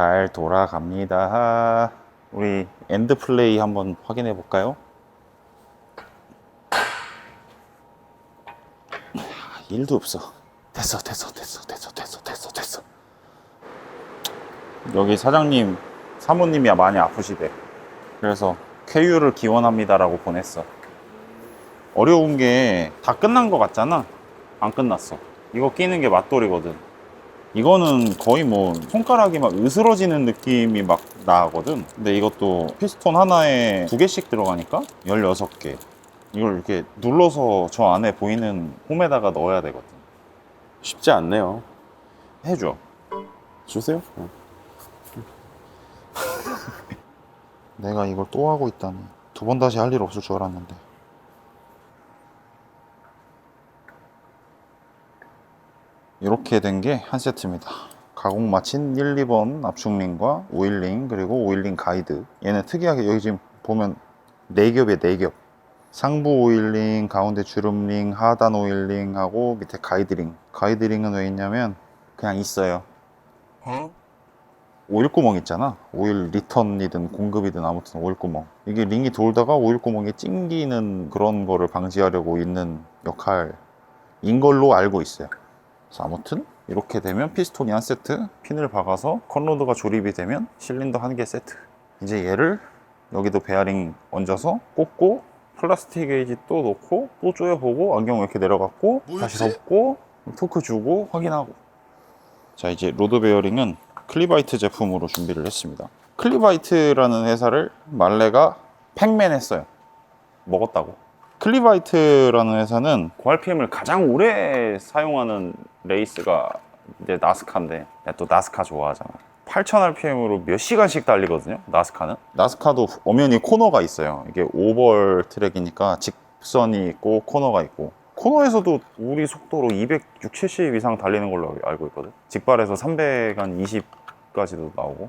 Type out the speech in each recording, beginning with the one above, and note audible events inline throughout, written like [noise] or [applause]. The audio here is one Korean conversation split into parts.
잘 돌아갑니다. 우리 엔드 플레이 한번 확인해 볼까요? 아, 일도 없어. 됐어, 됐어, 됐어, 됐어, 됐어, 됐어, 됐어. 여기 사장님, 사모님이 많이 아프시대. 그래서 쾌유를 기원합니다라고 보냈어. 어려운 게 다 끝난 것 같잖아. 안 끝났어. 이거 끼는 게 맛돌이거든. 이거는 거의 뭐 손가락이 막 으스러지는 느낌이 막 나거든. 근데 이것도 피스톤 하나에 두 개씩 들어가니까 16개. 이걸 이렇게 눌러서 저 안에 보이는 홈에다가 넣어야 되거든. 쉽지 않네요. 해줘. 주세요. 어. [laughs] 내가 이걸 또 하고 있다니. 두 번 다시 할 일 없을 줄 알았는데. 이렇게 된 게 한 세트입니다. 가공 마친 1, 2번 압축링과 오일링 그리고 오일링 가이드. 얘는 특이하게 여기 지금 보면 4겹에 4겹. 상부 오일링, 가운데 주름링, 하단 오일링하고 밑에 가이드링. 가이드링은 왜 있냐면 그냥 있어요. 오일 구멍 있잖아. 오일 리턴이든 공급이든 아무튼 오일 구멍. 이게 링이 돌다가 오일 구멍이 찡기는 그런 거를 방지하려고 있는 역할인 걸로 알고 있어요. 아무튼 이렇게 되면 피스톤이 한 세트, 핀을 박아서 컨로드가 조립이 되면 실린더 한 개 세트. 이제 얘를 여기도 베어링 얹어서 꽂고 플라스틱 게이지 또 놓고 또 조여보고 안경 왜 이렇게 내려갔고 다시 덮고 토크 주고 확인하고. 자 이제 로드 베어링은 클리바이트 제품으로 준비를 했습니다. 클리바이트라는 회사를 말레가 팩맨 했어요. 먹었다고 클리바이트라는 회사는 고RPM을 가장 오래 사용하는 레이스가 이제 나스카인데 내가 또 나스카 좋아하잖아. 8000rpm으로 몇 시간씩 달리거든요 나스카는? 나스카도 엄연히 코너가 있어요. 이게 오벌 트랙이니까 직선이 있고 코너가 있고. 코너에서도 우리 속도로 260, 70 이상 달리는 걸로 알고 있거든? 직발에서 320까지도 나오고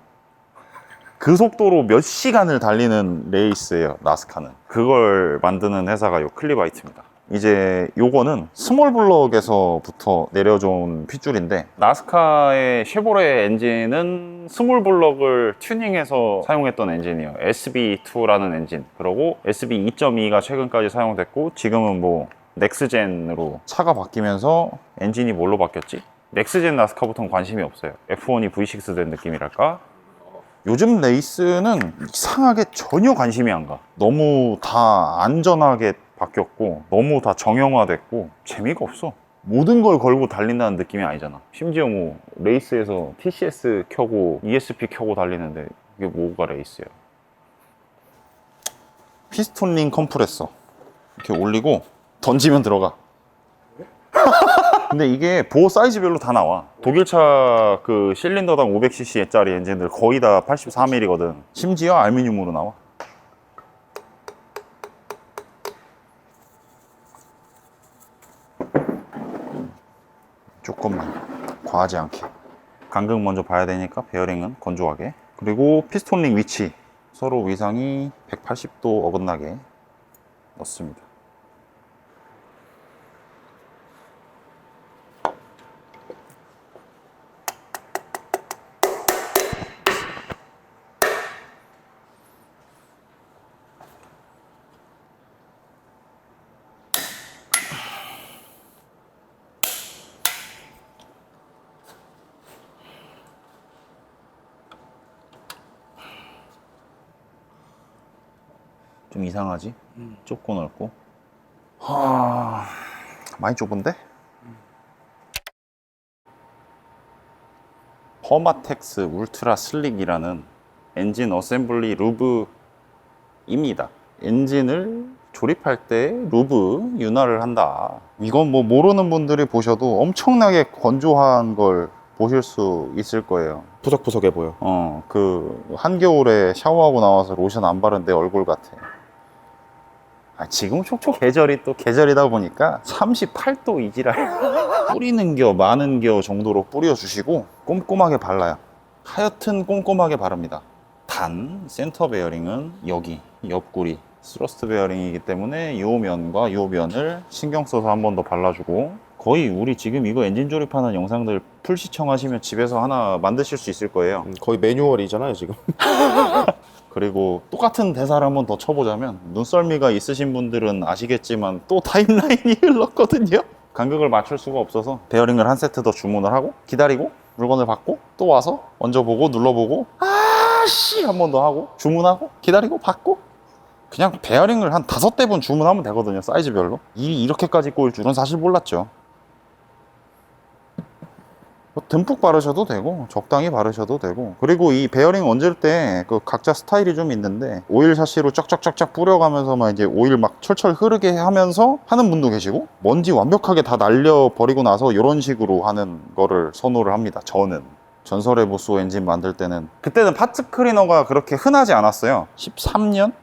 그 속도로 몇 시간을 달리는 레이스예요 나스카는. 그걸 만드는 회사가 요 클리바이트입니다. 이제 요거는 스몰 블럭에서부터 내려준 핏줄인데 나스카의 쉐보레 엔진은 스몰 블럭을 튜닝해서 사용했던 엔진이에요. SB2라는 엔진. 그리고 SB 2.2가 최근까지 사용됐고 지금은 뭐 넥스젠으로 차가 바뀌면서 엔진이 뭘로 바뀌었지? 넥스젠 나스카부터는 관심이 없어요. F1이 V6 된 느낌이랄까 요즘 레이스는 이상하게 전혀 관심이 안 가. 너무 다 안전하게 바뀌었고, 너무 다 정형화됐고, 재미가 없어. 모든 걸 걸고 달린다는 느낌이 아니잖아. 심지어 뭐, 레이스에서 TCS 켜고, ESP 켜고 달리는데, 이게 뭐가 레이스야. 피스톤링 컴프레서. 이렇게 올리고, 던지면 들어가. 근데 이게 보호 사이즈별로 다 나와. 독일차 그 실린더당 500cc짜리 엔진들 거의 다 84mm거든. 심지어 알루미늄으로 나와. 조금만 과하지 않게. 간극 먼저 봐야 되니까 베어링은 건조하게. 그리고 피스톤링 위치 서로 위상이 180도 어긋나게 넣습니다. 좀 이상하지? 좁고 넓고. 하... 많이 좁은데? 퍼마텍스 울트라 슬릭이라는 엔진 어셈블리 루브입니다. 엔진을 조립할 때 루브 윤활을 한다. 이건 뭐 모르는 분들이 보셔도 엄청나게 건조한 걸 보실 수 있을 거예요. 푸석푸석해 보여. 어, 그, 한겨울에 샤워하고 나와서 로션 안 바른 내 얼굴 같아. 아, 지금 촉촉 계절이 또 계절이다 보니까 38도 이지랄. [laughs] 뿌리는 겨, 많은 겨 정도로 뿌려주시고 꼼꼼하게 발라요. 하여튼 꼼꼼하게 바릅니다. 단, 센터 베어링은 여기, 옆구리, 스러스트 베어링이기 때문에 요 면과 요 면을 신경 써서 한 번 더 발라주고 거의 우리 지금 이거 엔진 조립하는 영상들 풀 시청하시면 집에서 하나 만드실 수 있을 거예요. 음, 거의 매뉴얼이잖아요 지금. [laughs] 그리고 똑같은 대사를 한 번 더 쳐보자면 눈썰미가 있으신 분들은 아시겠지만 또 타임라인이 [laughs] 흘렀거든요. 간격을 맞출 수가 없어서 베어링을 한 세트 더 주문을 하고 기다리고 물건을 받고 또 와서 얹어보고 눌러보고 아씨! 한 번 더 하고 주문하고 기다리고 받고. 그냥 베어링을 한 다섯 대분 주문하면 되거든요 사이즈별로. 일이 이렇게까지 꼬일 줄은 사실 몰랐죠 뭐 듬뿍 바르셔도 되고 적당히 바르셔도 되고. 그리고 이 베어링 얹을 때 그 각자 스타일이 좀 있는데 오일 샤시로 쫙쫙쫙쫙 뿌려가면서 막 이제 오일 막 철철 흐르게 하면서 하는 분도 계시고 먼지 완벽하게 다 날려 버리고 나서 이런 식으로 하는 거를 선호를 합니다 저는. 전설의 보스 엔진 만들 때는. 그때는 파츠 클리너가 그렇게 흔하지 않았어요. 13년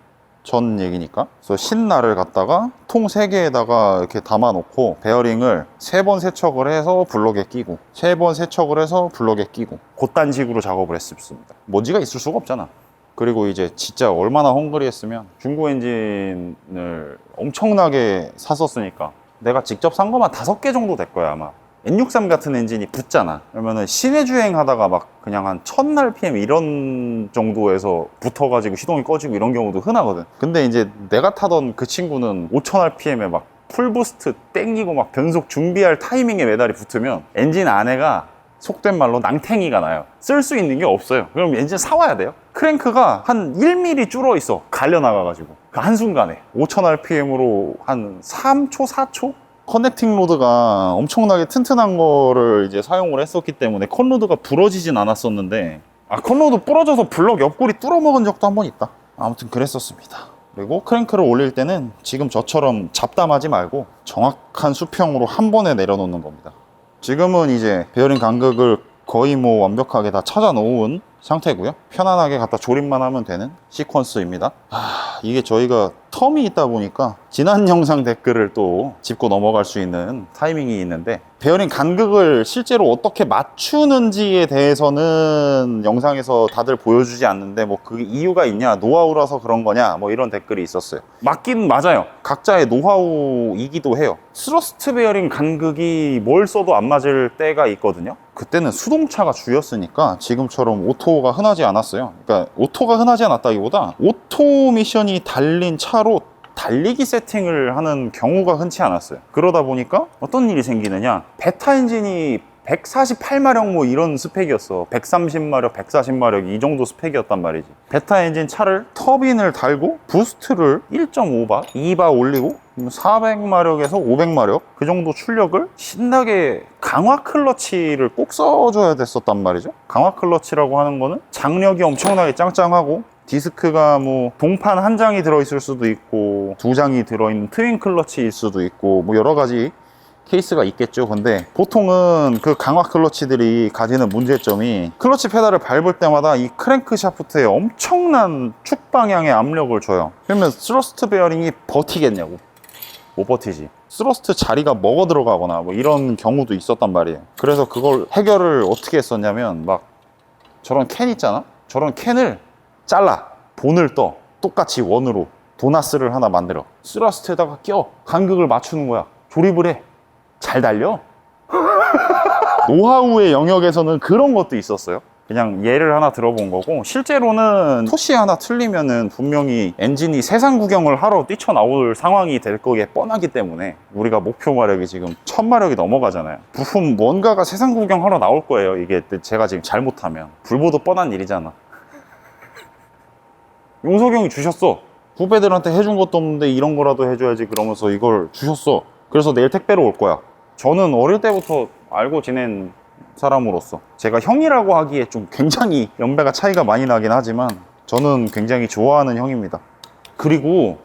전 얘기니까. 그래서 신나를 갖다가 통 3개에다가 이렇게 담아놓고 베어링을 세번 세척을 해서 블럭에 끼고 세번 세척을 해서 블럭에 끼고 그딴 식으로 작업을 했습니다. 먼지가 있을 수가 없잖아. 그리고 이제 진짜 얼마나 헝그리 했으면 중고 엔진을 엄청나게 샀었으니까 내가 직접 산 것만 다섯 개 정도 될 거야 아마 N63 같은 엔진이 붙잖아. 그러면은 시내 주행하다가 막 그냥 한 1000rpm 이런 정도에서 붙어가지고 시동이 꺼지고 이런 경우도 흔하거든. 근데 이제 내가 타던 그 친구는 5000rpm에 막 풀부스트 땡기고 막 변속 준비할 타이밍에 메달이 붙으면 엔진 안에가 속된 말로 낭탱이가 나요. 쓸 수 있는 게 없어요. 그럼 엔진 사와야 돼요. 크랭크가 한 1mm 줄어 있어. 갈려 나가가지고. 그 한순간에. 5000rpm으로 한 3초 4초 커넥팅 로드가 엄청나게 튼튼한 거를 이제 사용을 했었기 때문에 컨로드가 부러지진 않았었는데 아 컨로드 부러져서 블럭 옆구리 뚫어먹은 적도 한 번 있다. 아무튼 그랬었습니다. 그리고 크랭크를 올릴 때는 지금 저처럼 잡담하지 말고 정확한 수평으로 한 번에 내려놓는 겁니다. 지금은 이제 베어링 간격을 거의 뭐 완벽하게 다 찾아 놓은 상태고요. 편안하게 갖다 조립만 하면 되는 시퀀스입니다. 아, 이게 저희가 텀이 있다 보니까 지난 영상 댓글을 또 짚고 넘어갈 수 있는 타이밍이 있는데 베어링 간격을 실제로 어떻게 맞추는지에 대해서는 영상에서 다들 보여주지 않는데 뭐 그 이유가 있냐 노하우라서 그런 거냐 뭐 이런 댓글이 있었어요. 맞긴 맞아요. 각자의 노하우이기도 해요. 스러스트 베어링 간격이 뭘 써도 안 맞을 때가 있거든요 그때는 수동차가 주였으니까 지금처럼 오토가 흔하지 않았어요 그러니까 오토가 흔하지 않았다기보다 오토 미션이 달린 차로 달리기 세팅을 하는 경우가 흔치 않았어요. 그러다 보니까 어떤 일이 생기느냐. 베타 엔진이 148마력 뭐 이런 스펙이었어. 130마력, 140마력 이 정도 스펙이었단 말이지. 베타 엔진 차를 터빈을 달고 부스트를 1.5바, 2바 올리고 400마력에서 500마력 그 정도 출력을 신나게 강화 클러치를 꼭 써줘야 됐었단 말이죠. 강화 클러치라고 하는 거는 장력이 엄청나게 짱짱하고 디스크가 뭐 동판 한 장이 들어있을 수도 있고 두 장이 들어있는 트윈 클러치일 수도 있고 뭐 여러 가지 케이스가 있겠죠. 근데 보통은 그 강화 클러치들이 가지는 문제점이 클러치 페달을 밟을 때마다 이 크랭크 샤프트에 엄청난 축 방향의 압력을 줘요. 그러면 스러스트 베어링이 버티겠냐고. 못 버티지. 스러스트 자리가 먹어 들어가거나 뭐 이런 경우도 있었단 말이에요. 그래서 그걸 해결을 어떻게 했었냐면 막 저런 캔 있잖아? 저런 캔을 잘라 본을 떠 똑같이 원으로 도나스를 하나 만들어 스러스트에다가 껴 간격을 맞추는 거야 조립을 해 잘 달려? [laughs] 노하우의 영역에서는 그런 것도 있었어요. 그냥 예를 하나 들어본 거고 실제로는 토시 하나 틀리면은 분명히 엔진이 세상 구경을 하러 뛰쳐나올 상황이 될 거기에 뻔하기 때문에 우리가 목표 마력이 지금 천 마력이 넘어가잖아요. 부품 뭔가가 세상 구경하러 나올 거예요. 이게 제가 지금 잘못하면. 불보도 뻔한 일이잖아. 용석이 형이 주셨어. 후배들한테 해준 것도 없는데 이런 거라도 해줘야지 그러면서 이걸 주셨어. 그래서 내일 택배로 올 거야. 저는 어릴 때부터 알고 지낸 사람으로서 제가 형이라고 하기에 좀 굉장히 연배가 차이가 많이 나긴 하지만 저는 굉장히 좋아하는 형입니다. 그리고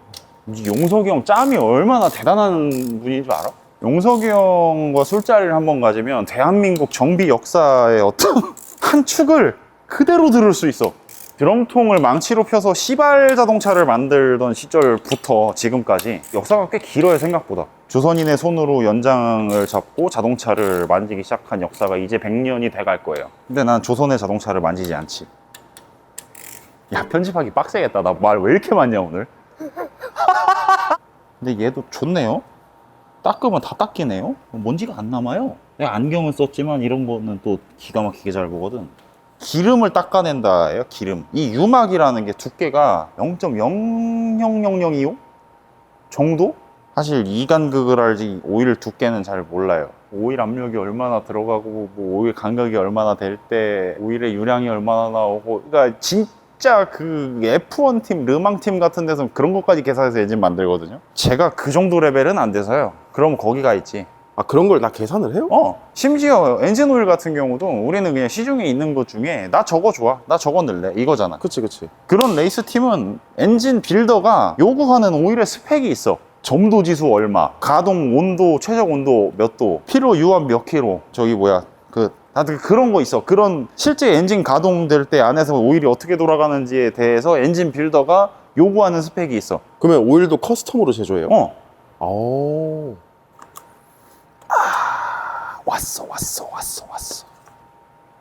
이 용석이 형 짬이 얼마나 대단한 분인 줄 알아? 용석이 형과 술자리를 한번 가지면 대한민국 정비 역사의 어떤 [laughs] 한 축을 그대로 들을 수 있어. 드럼통을 망치로 펴서 시발 자동차를 만들던 시절부터 지금까지 역사가 꽤 길어요 생각보다 조선인의 손으로 연장을 잡고 자동차를 만지기 시작한 역사가 이제 100년이 돼갈 거예요 근데 난 조선의 자동차를 만지지 않지 야 편집하기 빡세겠다 나 말 왜 이렇게 많냐 오늘 [laughs] 근데 얘도 좋네요 닦으면 다 닦이네요? 먼지가 안 남아요. 내가 안경을 썼지만 이런 거는 또 기가 막히게 잘 보거든. 기름을 닦아낸다예요, 기름. 이 유막이라는 게 두께가 0.00002호 정도? 사실 이간극을 알지 오일 두께는 잘 몰라요. 오일 압력이 얼마나 들어가고 뭐 오일 간격이 얼마나 될 때 오일의 유량이 얼마나 나오고 그러니까 진짜 그 F1 팀, 르망 팀 같은 데서 그런 것까지 계산해서 엔진 만들거든요. 제가 그 정도 레벨은 안 돼서요. 그럼 거기가 있지. 아 그런 걸다 계산을 해요? 어, 심지어 엔진 오일 같은 경우도 우리는 그냥 시중에 있는 것 중에 나 저거 좋아, 나 저거 넣을래 이거잖아. 그치 그치 그런 레이스 팀은 엔진 빌더가 요구하는 오일의 스펙이 있어. 점도 지수 얼마, 가동 온도, 최적 온도 몇 도, 피로 유압 몇 킬로, 저기 뭐야, 그, 다들 그런 거 있어. 그런 실제 엔진 가동될 때 안에서 오일이 어떻게 돌아가는지에 대해서 엔진 빌더가 요구하는 스펙이 있어. 그러면 오일도 커스텀으로 제조해요? 어, 오. 왔어, 왔어, 왔어, 왔어.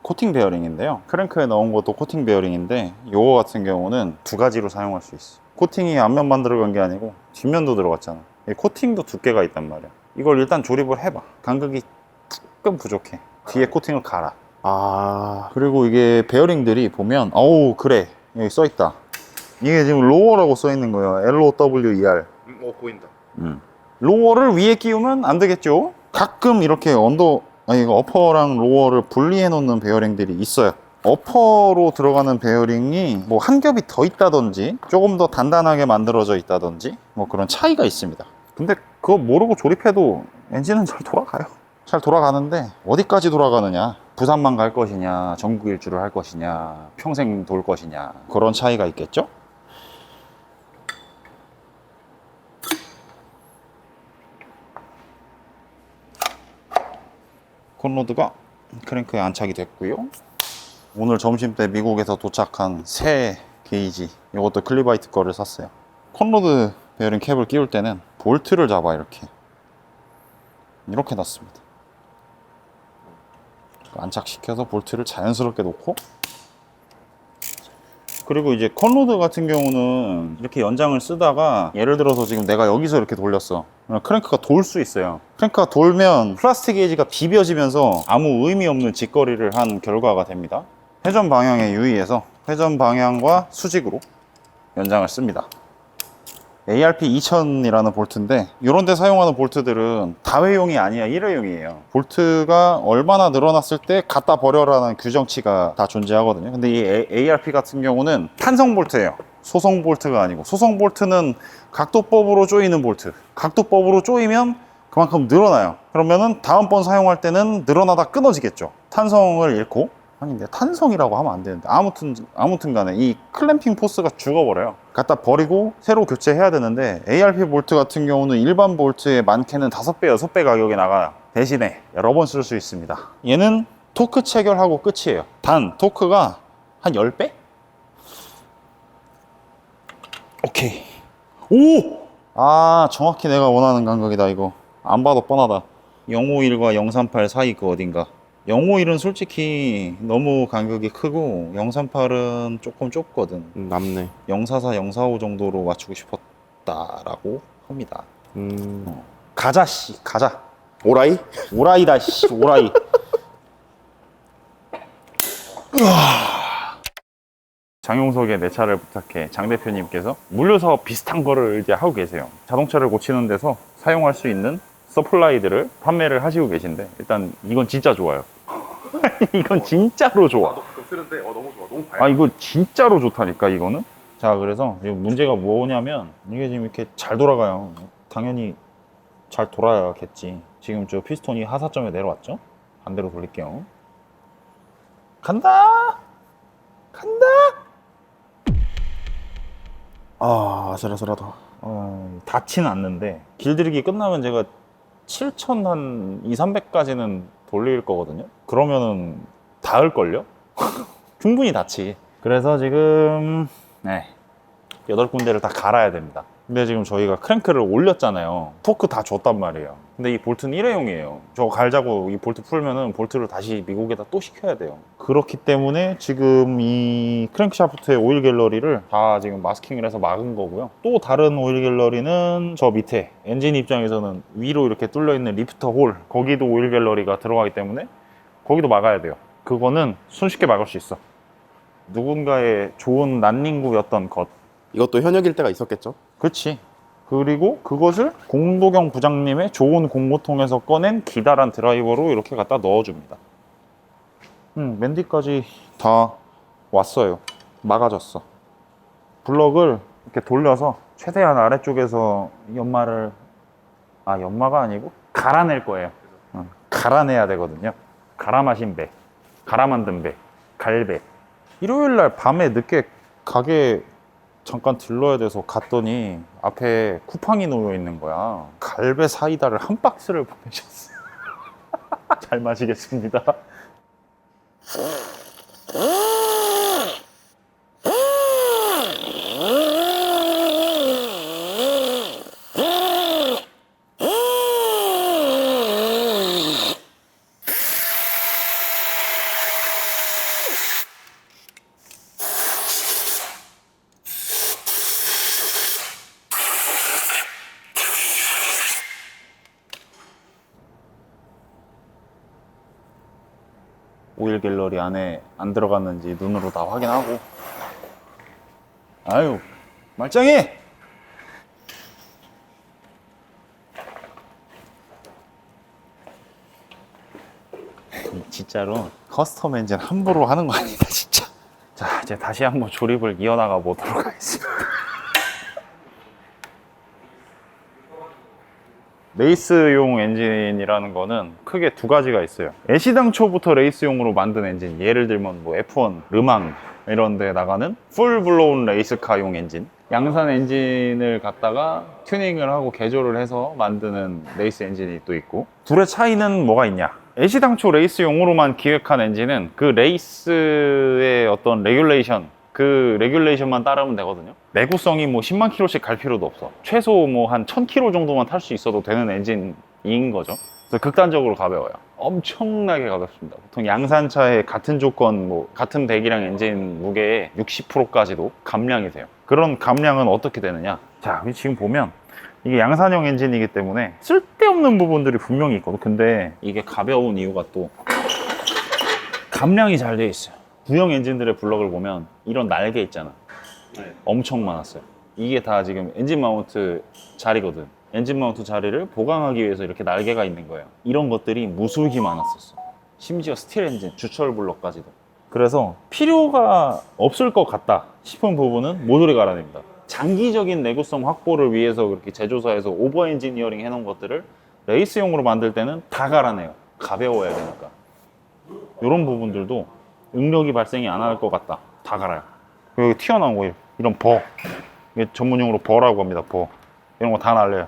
코팅 베어링인데요. 크랭크에 넣은 것도 코팅 베어링인데 요거 같은 경우는 두 가지로 사용할 수 있어. 코팅이 앞면만 들어간 게 아니고 뒷면도 들어갔잖아. 이 코팅도 두께가 있단 말이야. 이걸 일단 조립을 해봐. 간극이 조금 부족해. 뒤에 코팅을 갈아. 아 그리고 이게 베어링들이 보면 어우 그래 여기 써 있다. 이게 지금 로어라고 써 있는 거예요. L-O-W-E-R. 어 보인다 음. 로어를 위에 끼우면 안 되겠죠? 가끔 이렇게 언더, 아니, 어퍼랑 로어를 분리해 놓는 베어링들이 있어요. 어퍼로 들어가는 베어링이 뭐 한 겹이 더 있다든지 조금 더 단단하게 만들어져 있다든지 뭐 그런 차이가 있습니다. 근데 그거 모르고 조립해도 엔진은 잘 돌아가요. 잘 돌아가는데 어디까지 돌아가느냐? 부산만 갈 것이냐, 전국 일주를 할 것이냐, 평생 돌 것이냐 그런 차이가 있겠죠? 콘로드가 크랭크에 안착이 됐고요. 오늘 점심 때 미국에서 도착한 새 게이지 이것도 클리바이트 거를 샀어요. 콘로드 베어링 캡을 끼울 때는 볼트를 잡아 이렇게 이렇게 놨습니다. 안착시켜서 볼트를 자연스럽게 놓고 그리고 이제 컨로드 같은 경우는 이렇게 연장을 쓰다가 예를 들어서 지금 내가 여기서 이렇게 돌렸어. 크랭크가 돌 수 있어요. 크랭크가 돌면 플라스틱 게이지가 비벼지면서 아무 의미 없는 짓거리를 한 결과가 됩니다. 회전 방향에 유의해서 회전 방향과 수직으로 연장을 씁니다. ARP 2000이라는 볼트인데 이런 데 사용하는 볼트들은 다회용이 아니야 일회용이에요. 볼트가 얼마나 늘어났을 때 갖다 버려라는 규정치가 다 존재하거든요. 근데 이 ARP 같은 경우는 탄성 볼트예요. 소성 볼트가 아니고. 소성 볼트는 각도법으로 조이는 볼트. 각도법으로 조이면 그만큼 늘어나요. 그러면은 다음번 사용할 때는 늘어나다 끊어지겠죠. 탄성을 잃고 아닌데 탄성이라고 하면 안 되는데. 아무튼 아무튼 간에 이 클램핑 포스가 죽어버려요. 갖다 버리고 새로 교체해야 되는데 ARP 볼트 같은 경우는 일반 볼트의 많게는 5배 6배 가격에 나가요 대신에 여러 번 쓸 수 있습니다. 얘는 토크 체결하고 끝이에요. 단 토크가 한 10배? 오케이. 오! 아 정확히 내가 원하는 간격이다 이거. 안 봐도 뻔하다. 051과 038 사이 그 어딘가 051은 솔직히 너무 간격이 크고 038은 조금 좁거든. 음, 남네. 044, 045 정도로 맞추고 싶었다라고 합니다. 음. 가자 씨. 가자. 오라이? 오라이다 씨. 오라이. [laughs] 장용석의 내 차를 부탁해. 장 대표님께서 물류 사업 비슷한 거를 이제 하고 계세요. 자동차를 고치는 데서 사용할 수 있는 서플라이들을 판매를 하시고 계신데 일단 이건 진짜 좋아요. [laughs] 이건 진짜로 좋아. 쓰는데 어 너무 좋아 너무 아 이거 진짜로 좋다니까 이거는. 자 그래서 지금 문제가 뭐냐면 이게 지금 이렇게 잘 돌아가요. 당연히 잘 돌아야겠지. 지금 저 피스톤이 하사점에 내려왔죠? 반대로 돌릴게요. 간다. 간다. 아 아슬아슬하다 어, 닿지는 않는데 길들이기 끝나면 제가 7천 한 2, 300까지는 돌릴 거거든요. 그러면은 닿을걸요? [laughs] 충분히 닿지. 그래서 지금 네. 여덟 군데를 다 갈아야 됩니다. 근데 지금 저희가 크랭크를 올렸잖아요. 토크 다 줬단 말이에요. 근데 이 볼트는 일회용이에요. 저 갈자고 이 볼트 풀면은 볼트를 다시 미국에다 또 시켜야 돼요. 그렇기 때문에 지금 이 크랭크샤프트의 오일 갤러리를 다 지금 마스킹을 해서 막은 거고요. 또 다른 오일 갤러리는 저 밑에 엔진 입장에서는 위로 이렇게 뚫려 있는 리프터 홀 거기도 오일 갤러리가 들어가기 때문에 거기도 막아야 돼요. 그거는 손쉽게 막을 수 있어. 누군가의 좋은 난닝구였던 것. 이것도 현역일 때가 있었겠죠? 그렇지. 그리고 그것을 공도경 부장님의 좋은 공모통에서 꺼낸 기다란 드라이버로 이렇게 갖다 넣어줍니다. 음, 맨디까지 다 왔어요. 막아졌어. 블럭을 이렇게 돌려서 최대한 아래쪽에서 연마를 아 연마가 아니고 갈아낼 거예요. 어, 갈아내야 되거든요. 갈아 마신 배, 갈아 만든 배, 갈배. 일요일 날 밤에 늦게 가게 잠깐 들러야 돼서 갔더니 앞에 쿠팡이 놓여 있는 거야. 갈배 사이다를 한 박스를 보내셨어요. [laughs] 잘 마시겠습니다. 갤러리 안에 안 들어갔는지 눈으로 다 확인하고. 아유, 말짱이! 진짜로 커스텀 엔진 함부로 하는 거 아니다, 진짜. 자, 이제 다시 한번 조립을 이어나가 보도록 하겠습니다. 레이스용 엔진이라는 거는 크게 두 가지가 있어요. 애시당초부터 레이스용으로 만든 엔진. 예를 들면 뭐 F1, 르망 이런 데 나가는 풀 블로운 레이스카용 엔진. 양산 엔진을 갖다가 튜닝을 하고 개조를 해서 만드는 레이스 엔진이 또 있고. 둘의 차이는 뭐가 있냐? 애시당초 레이스용으로만 기획한 엔진은 그 레이스의 어떤 레귤레이션 그 레귤레이션만 따르면 되거든요. 내구성이 뭐 10만 킬로씩 갈 필요도 없어. 최소 뭐 한 1000킬로 정도만 탈 수 있어도 되는 엔진인 거죠. 그래서 극단적으로 가벼워요. 엄청나게 가볍습니다. 보통 양산차의 같은 조건, 뭐 같은 배기량 엔진 무게의 60%까지도 감량이 돼요. 그런 감량은 어떻게 되느냐? 자, 지금 보면 이게 양산형 엔진이기 때문에 쓸데없는 부분들이 분명히 있거든. 근데 이게 가벼운 이유가 또 감량이 잘 돼 있어요. 구형 엔진들의 블럭을 보면 이런 날개 있잖아. 엄청 많았어요. 이게 다 지금 엔진 마운트 자리거든. 엔진 마운트 자리를 보강하기 위해서 이렇게 날개가 있는 거예요. 이런 것들이 무수히 많았었어. 심지어 스틸 엔진, 주철 블럭까지도. 그래서 필요가 없을 것 같다 싶은 부분은 모조리 갈아냅니다. 장기적인 내구성 확보를 위해서 그렇게 제조사에서 오버 엔지니어링 해놓은 것들을 레이스용으로 만들 때는 다 갈아내요. 가벼워야 되니까. 이런 부분들도 응력이 발생이 안 할 것 같다. 다 갈아요. 여기 튀어나온 거 이런 버. 이게 전문용어로 버라고 합니다. 버. 이런 거 다 날려요.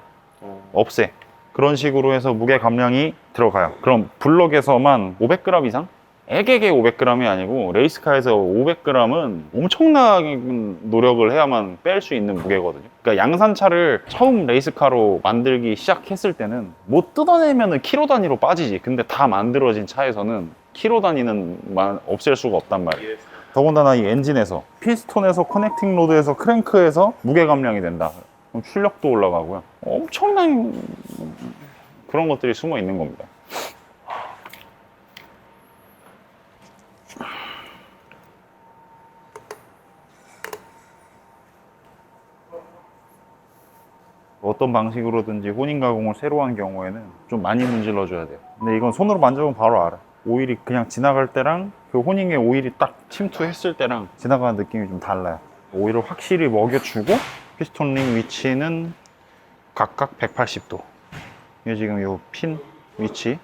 없애. 그런 식으로 해서 무게 감량이 들어가요. 그럼 블럭에서만 500g 이상? 애게게 500g이 아니고 레이스카에서 500g은 엄청나게 노력을 해야만 뺄 수 있는 무게거든요. 그러니까 양산차를 처음 레이스카로 만들기 시작했을 때는 못 뜯어내면 키로 단위로 빠지지. 근데 다 만들어진 차에서는 키로 단위는 마- 없앨 수가 없단 말이에요. 더군다나 이 엔진에서 피스톤에서 커넥팅 로드에서 크랭크에서 무게 감량이 된다. 그럼 출력도 올라가고요. 엄청난 그런 것들이 숨어 있는 겁니다. 어떤 방식으로든지 혼인 가공을 새로 한 경우에는 좀 많이 문질러 줘야 돼요. 근데 이건 손으로 만져보면 바로 알아. 오일이 그냥 지나갈 때랑 그 호닝에 오일이 딱 침투했을 때랑 지나가는 느낌이 좀 달라요. 오일을 확실히 먹여주고 피스톤 링 위치는 각각 180도. 이게 지금 이 핀 위치